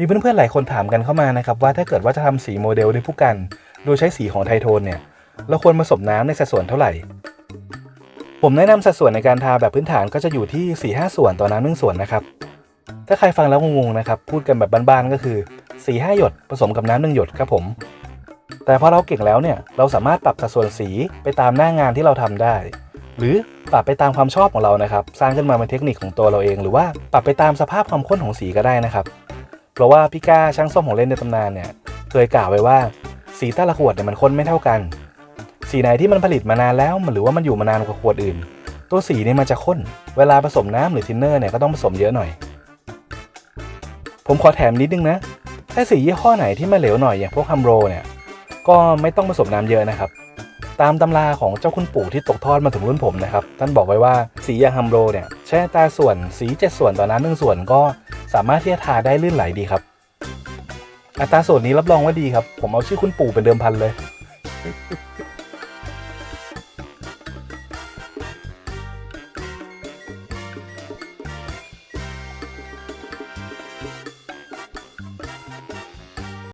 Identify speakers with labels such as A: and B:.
A: มีเพื่อนๆหลายคนถามกันเข้ามานะครับว่าถ้าเกิดว่าจะทำสีโมเดลด้วยผู้กัน โดยใช้สีของไทโทนเนี่ย เราควรผสมน้ำในสัดส่วนเท่าไหร่ ผมแนะนำสัดส่วนในการทาแบบพื้นฐานก็จะอยู่ที่4-5ส่วนต่อน้ำหนึ่งส่วนนะครับ ถ้าใครฟังแล้วงงๆนะครับ พูดกันแบบบ้านๆก็คือ4-5หยดผสมกับน้ำหนึ่งหยดครับผม แต่พอเราเก่งแล้วเนี่ยเราสามารถปรับสัดส่วนสีไปตามหน้างานที่เราทำได้ หรือปรับไปตามความชอบของเรานะครับ สร้างขึ้นมาเป็นเทคนิคของตัวเราเอง หรือว่าปรับไปตามสภาพความข้นของสีก็ได้นะครับ เพราะว่าพี่ก้าช่างส้มของเล่นในตำนานเนี่ยเคยกล่าวไว้ว่าสีแต่ละขวดเนี่ยมันข้นไม่เท่ากัน สีไหนที่มันผลิตมานานแล้วมันหรือว่ามันอยู่มานานกว่าขวดอื่น ตัวสีเนี่ยมันจะข้น เวลาผสมน้ำหรือทินเนอร์เนี่ยก็ต้องผสมเยอะหน่อย ผมขอแถมนิดนึงนะถ้าสียี่ห้อไหนที่มันเหลวหน่อยอย่างพวกฮัมโรเนี่ยก็ไม่ต้องผสมน้ำเยอะนะครับ ตามตำราของเจ้าคุณปู่ที่ตกทอดมาถึงรุ่นผมนะครับ ท่านบอกไว้ว่าสีอย่างฮัมโรเนี่ยใช้อัตาส่วนสีเจ็ดส่วนต่อน้ำหนึ่งส่วนก็ สามารถที่จะทาได้ลื่นไหลดีครับ อัตราส่วนนี้รับรองว่าดีครับ ผมเอาชื่อคุณปู่เป็นเดิมพันเลย